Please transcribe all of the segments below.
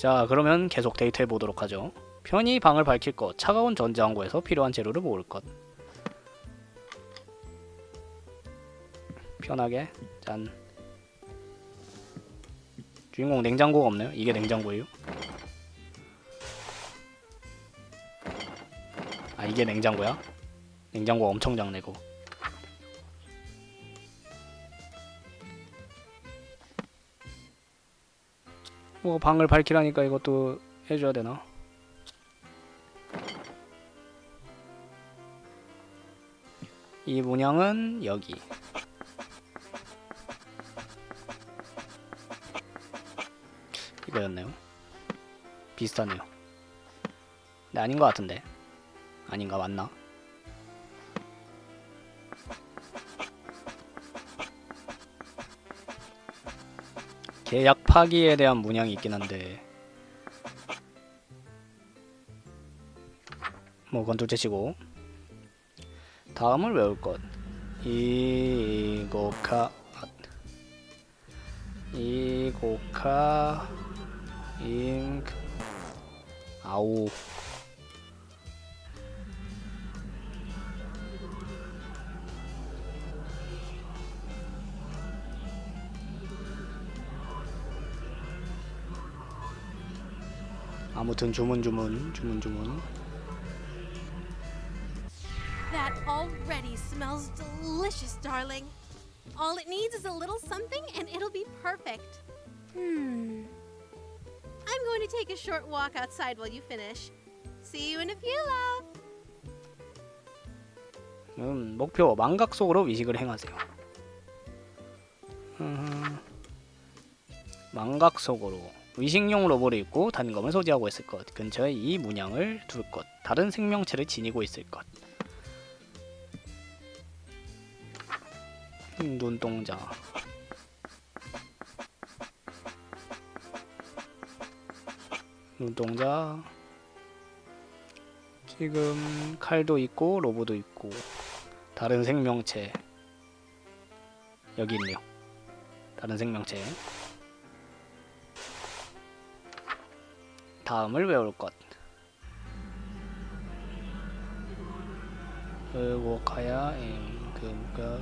자 그러면 계속 데이트해 보도록 하죠. 편히 방을 밝힐 것, 차가운 전자항구에서 필요한 재료를 모을 것. 편하게 짠. 주인공 냉장고가 없네요. 이게 냉장고예요? 아 이게 냉장고야? 냉장고 엄청 작네 고. 뭐 방을 밝히라니까 이것도 해줘야 되나? 이 문양은 여기. 이거였네요. 비슷하네요. 근데 아닌 것 같은데. 아닌가 맞나? 계약 파기에 대한 문양이 있긴 한데. 뭐 그건 둘째치고. 다음을 외울 것. 이고카. 이고카. 잉 아우 아무튼 주문 주문 주문 주문 That already smells delicious, darling. All it needs is a little something and it'll be perfect. Hmm. I'm going to take a short walk outside while you finish. See you in a few, love. 음, 목표 망각 속으로 위식을 행하세요. 음, 망각 속으로 위식용 로봇을 입고 단검을 소지하고 있을 것. 근처에 이 문양을 둘 것. 다른 생명체를 지니고 있을 것. 음, 눈동자. 눈동자. 지금 칼도 있고 로봇도 있고 다른 생명체 여기 있네요. 다른 생명체. 다음을 외울 것. 의고카야 임금가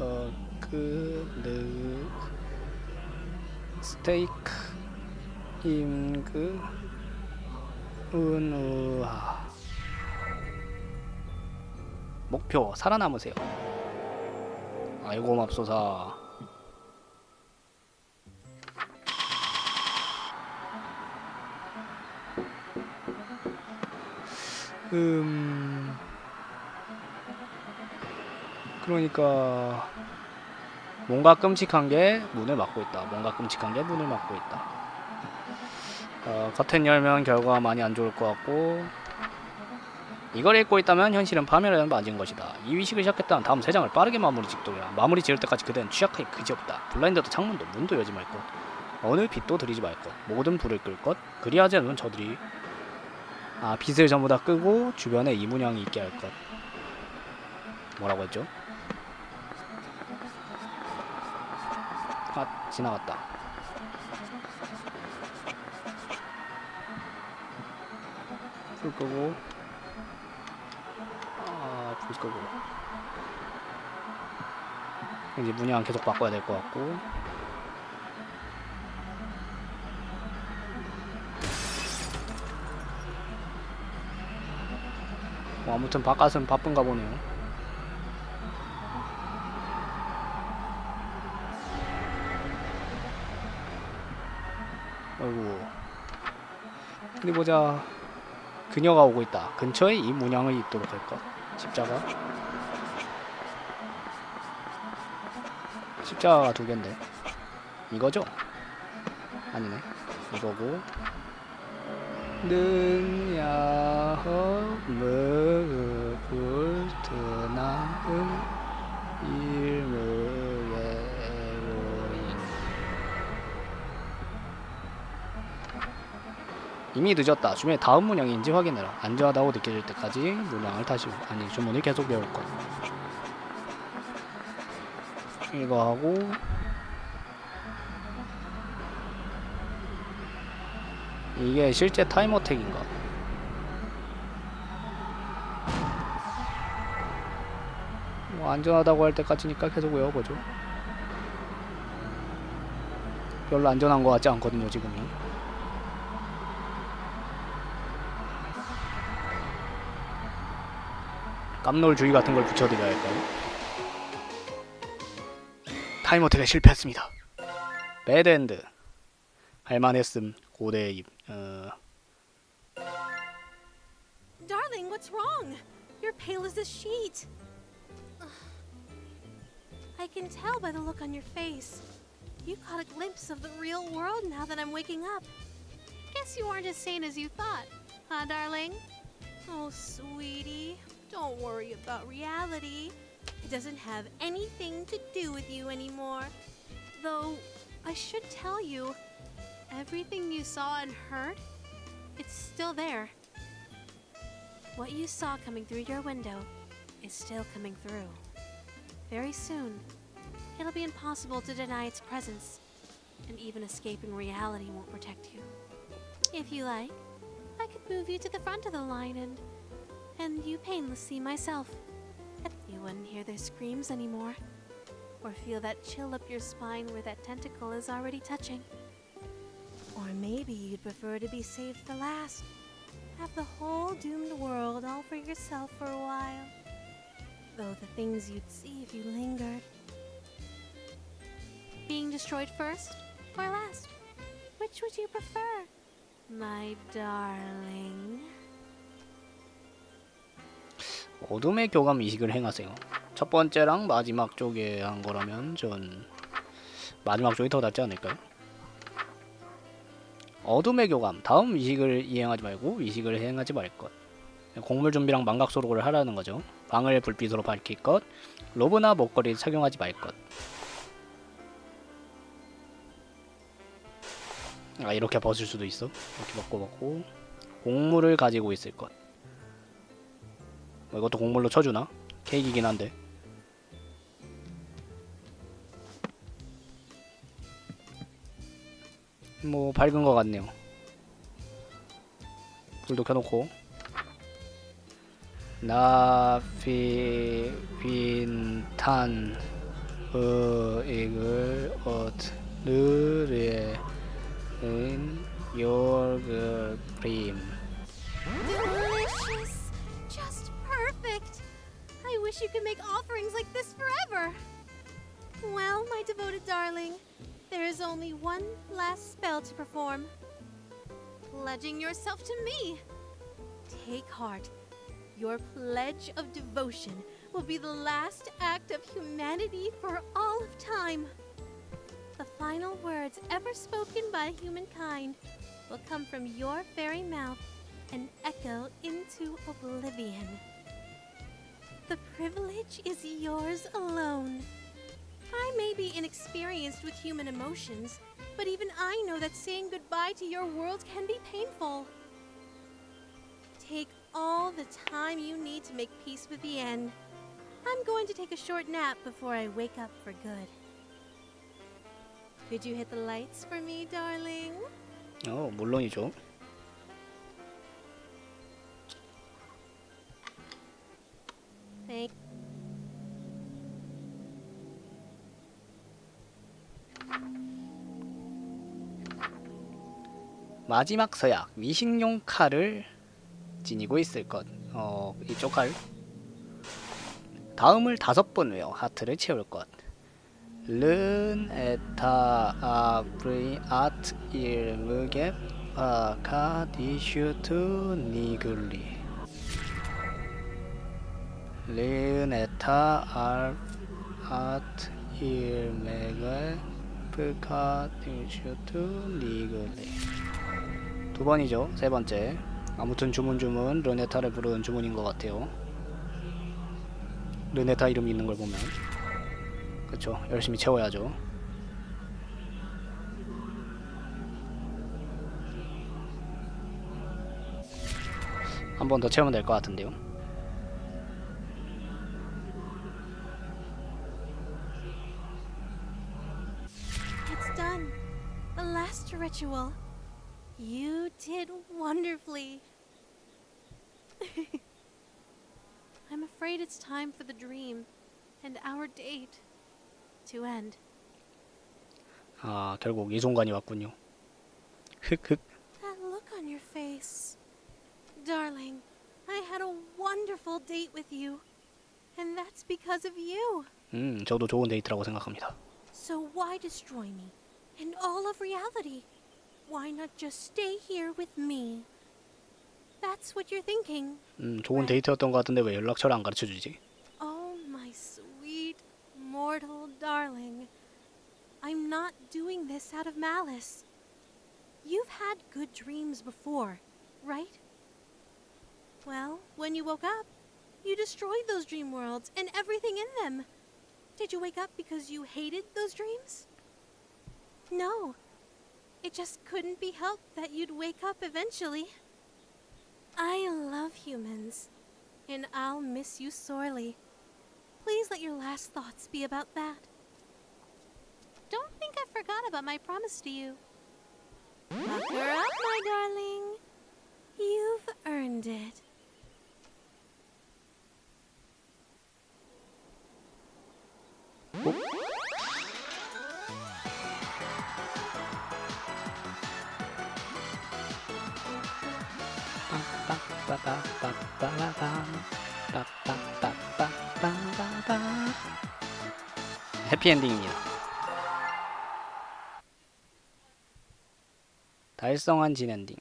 어그르 스테이크 임그 은우하 목표 살아남으세요. 아이고 맙소사. 음. 그러니까 뭔가 끔찍한 게 문을 막고 있다. 뭔가 끔찍한 게 문을 막고 있다. 어, 커튼 열면 결과가 많이 안 좋을 것 같고 이걸 읽고 있다면 현실은 파멸에 맞은 것이다. 이 위식을 시작했다면 다음 세 장을 빠르게 마무리 짓도록 마무리 지을 때까지 그대는 취약하기 그지없다. 블라인드도 창문도 문도 열지 말 것. 어느 빛도 들이지 말 것. 모든 불을 끌 것. 그리하지 않으면 저들이 아 빛을 전부 다 끄고 주변에 이 문양이 있게 할 것. 뭐라고 했죠? 아 지나갔다. 불 끄고 아불 끄고 이제 문양 계속 바꿔야 될 것 같고 뭐 아무튼 바깥은 바쁜가 보네요. 아이고. 어디 보자. 그녀가 오고 있다. 근처에 이 문양을 입도록 할 것. 십자가. 십자가가 두 개인데. 이거죠? 아니네. 이거고. 능야허 무불 드나은 일무예로잉 이미 늦었다. 주변에 다음 문양인지 확인해라. 안전하다고 느껴질 때까지 문양을 다시 아니 주문을 계속 배울 것. 이거 하고 이게 실제 타임어택인가? 뭐 안전하다고 할 때까지니까 계속 외워보죠. 별로 안전한 것 같지 않거든요 지금이. 깜놀 주의 같은 걸 붙여드려야 할까요? 타임어택에 실패했습니다. 배드엔드. 할만했음 고대 입. 어, Darling, what's wrong? You're pale as a sheet. Ugh. I can tell by the look on your face. You caught a glimpse of the real world now that I'm waking up. Guess you aren't as sane as you thought, huh, darling? Oh, sweetie, don't worry about reality. It doesn't have anything to do with you anymore. Though, I should tell you, everything you saw and heard, it's still there. What you saw coming through your window is still coming through. Very soon, it'll be impossible to deny its presence, and even escaping reality won't protect you. If you like, I could move you to the front of the line and and you painlessly myself. You wouldn't hear their screams anymore, or feel that chill up your spine where that tentacle is already touching. Or maybe you'd prefer to be saved for last. Have the whole doomed world all for yourself for a while. Though the things you'd see if you lingered. Being destroyed first or last? Which would you prefer? My darling. 어둠의 교감 이식을 행하세요. 첫 번째랑 마지막 쪽에 한 거라면 전 마지막 쪽이 더 낫지 않을까요? 어둠의 교감 다음 이식을 이행하지 말고 이식을 행하지 말 것. 곡물 준비랑 망각 소록을 하라는 거죠. 방을 불빛으로 밝힐 것. 로브나 목걸이를 착용하지 말 것. 아 이렇게 벗을 수도 있어. 이렇게 벗고 벗고 곡물을 가지고 있을 것. 뭐 이것도 곡물로 쳐주나? 케이크이긴 한데. 뭐 밝은 것 같네요. 불도 켜놓고 나피 빈탄 의익을 얻으려는 요르 크림 Delicious! Just perfect! I wish you could make offerings like this forever! Well, my devoted darling, there is only one last spell to perform. Pledging yourself to me. Take heart. Your pledge of devotion will be the last act of humanity for all of time. The final words ever spoken by humankind will come from your very mouth and echo into oblivion. The privilege is yours alone. I may be inexperienced with human emotions, but even I know that saying goodbye to your world can be painful. Take all the time you need to make peace with the end. I'm going to take a short nap before I wake up for good. Could you hit the lights for me, darling? 어 물론이죠. 마지막 서약 미식용 칼을 지니고 있을 것. 어 이쪽 칼. 다음을 다섯 번 외워 하트를 채울 것. 른 에타 아브리 아트 일무게 아카디슈트 니글리 른 에타 알 아트 일메게 프카디슈트 니글리 두 번이죠. 세 번째. 아무튼 주문 주문 르네타를 부르는 주문인 것 같아요. 르네타 이름 있는 걸 보면 그쵸 열심히 채워야죠. 한 번 더 채우면 될 것 같은데요. You did wonderfully. I'm afraid it's time for the dream and our date to end. 아 결국 이 순간이 왔군요. 흑흑. That look on your face. Darling, I had a wonderful date with you. And that's because of you. 음 저도 좋은 데이트라고 생각합니다. So why destroy me and all of reality? Why not just stay here with me? That's what you're thinking. 음 좋은 데이트였던 것 같은데 왜 연락처를 안 가르쳐 주지? Oh, my sweet, mortal darling. I'm not doing this out of malice. You've had good dreams before, right? Well, when you woke up, you destroyed those dream worlds and everything in them. Did you wake up because you hated those dreams? No. it just couldn't be helped that you'd wake up eventually. I love humans, and I'll miss you sorely. Please let your last thoughts be about that. Don't think I forgot about my promise to you. Pucker up, my darling. You've earned it. 해피엔딩입니다. 달성한 진엔딩.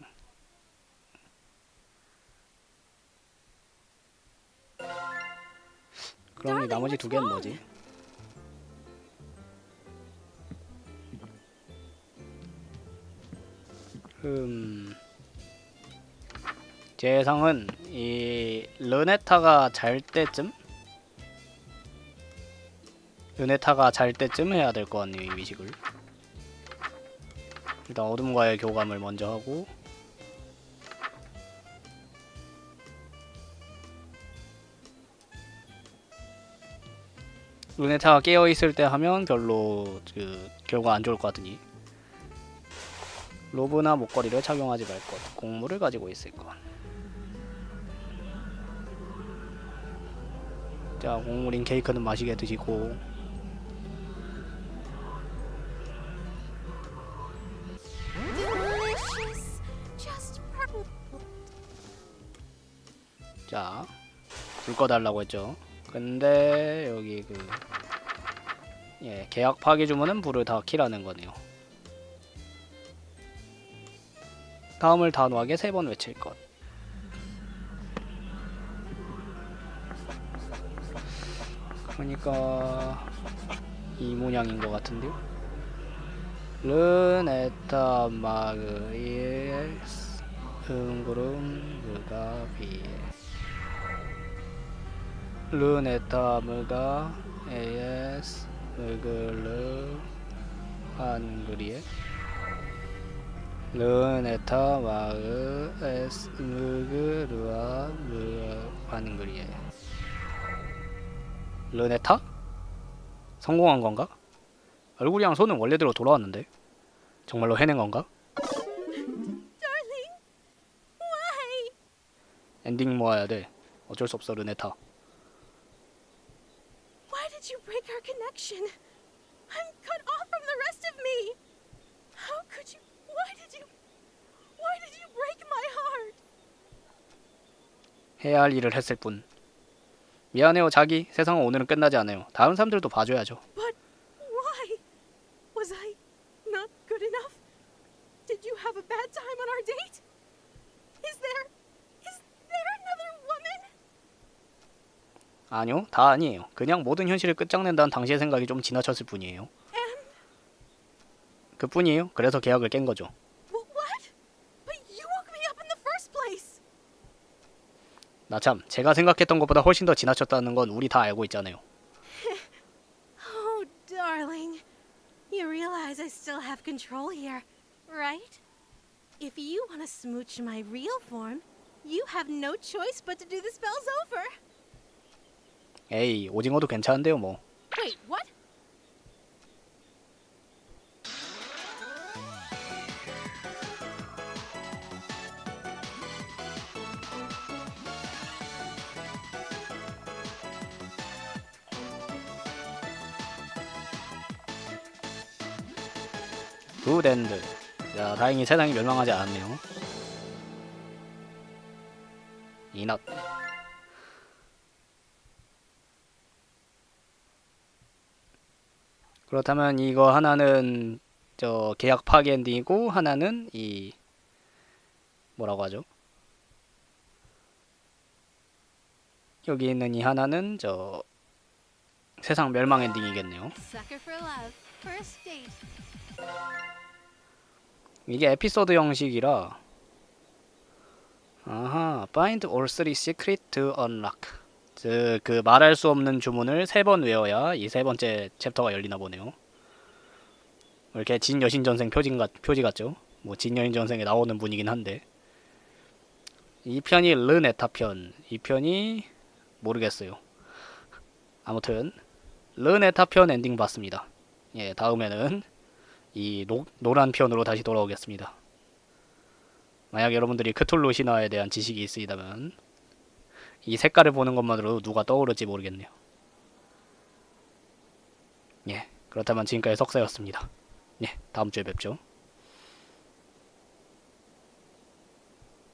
그럼 이 나머지 두 개는 뭐지? 음. 제 예상은 이 르네타가 잘 때쯤 르네타가 잘 때쯤 해야 될 것 같네요 이 미식을. 일단 어둠과의 교감을 먼저 하고. 르네타가 깨어 있을 때 하면 별로 그 결과 안 좋을 것 같으니. 로브나 목걸이를 착용하지 말 것, 공물을 가지고 있을 것. 자, 공물인 케이크는 맛있게 드시고 불 꺼달라고 했죠. 근데 여기 그 예, 계약 파기 주문은 불을 다 키라는 거네요. 다음을 단호하게 세 번 외칠 것. 그러니까 이 모양인 것 같은데요. 르네타 마그이에스 흥구름 무가비에 르네타 무가 에스 무글르 한그리에 르네타 마그 에스 무그르와 무 한그리에 르네타? 성공한 건가? 얼굴이랑 손은 원래대로 돌아왔는데 정말로 해낸 건가? 엔딩 모아야 돼. 어쩔 수 없어 르네타. Did you break our connection? I'm cut off from the rest of me. How could you? Why did you? Why did you break my heart? 해야 할 일을 했을 뿐. 미안해요 자기. 세상은 오늘은 끝나지 않아요. 다른 사람들도 봐줘야죠. 아니요 다 아니에요. 그냥 모든 현실을 끝장낸다는 당시의 생각이 좀 지나쳤을 뿐이에요. 그뿐이에요. 그래서 계약을 깬 거죠. 나 참 제가 생각했던 것보다 훨씬 더 지나쳤다는 건 우리 다 알고 있잖아요. Oh, darling. You realize I still have control here, right? If you want to smooch my real form, you have no choice but to do the spells over. 에이 오징어도 괜찮은데요 뭐. Wait, what? 굿앤드. 야 다행히 세상이 멸망하지 않았네요. 그렇다면 이거 하나는 저 계약 파기 엔딩이고 하나는 이 뭐라고 하죠? 여기 있는 이 하나는 저 세상 멸망 엔딩이겠네요. 이게 에피소드 형식이라 아하 find all three secret to unlock 즉그 말할 수 없는 주문을 세 번 외워야 이 세 번째 챕터가 열리나 보네요. 이렇게 진 여신 전생 표지, 같, 표지 같죠? 뭐 진 여신 전생에 나오는 분이긴 한데. 이 편이 르네타 편, 이 편이 모르겠어요. 아무튼 르네타 편 엔딩 봤습니다. 예 다음에는 이 노, 노란 편으로 다시 돌아오겠습니다. 만약 여러분들이 크툴루 신화에 대한 지식이 있으시다면 이 색깔을 보는 것만으로도 누가 떠오를지 모르겠네요. 예, 그렇다면 지금까지 석사였습니다. 예, 다음 주에 뵙죠.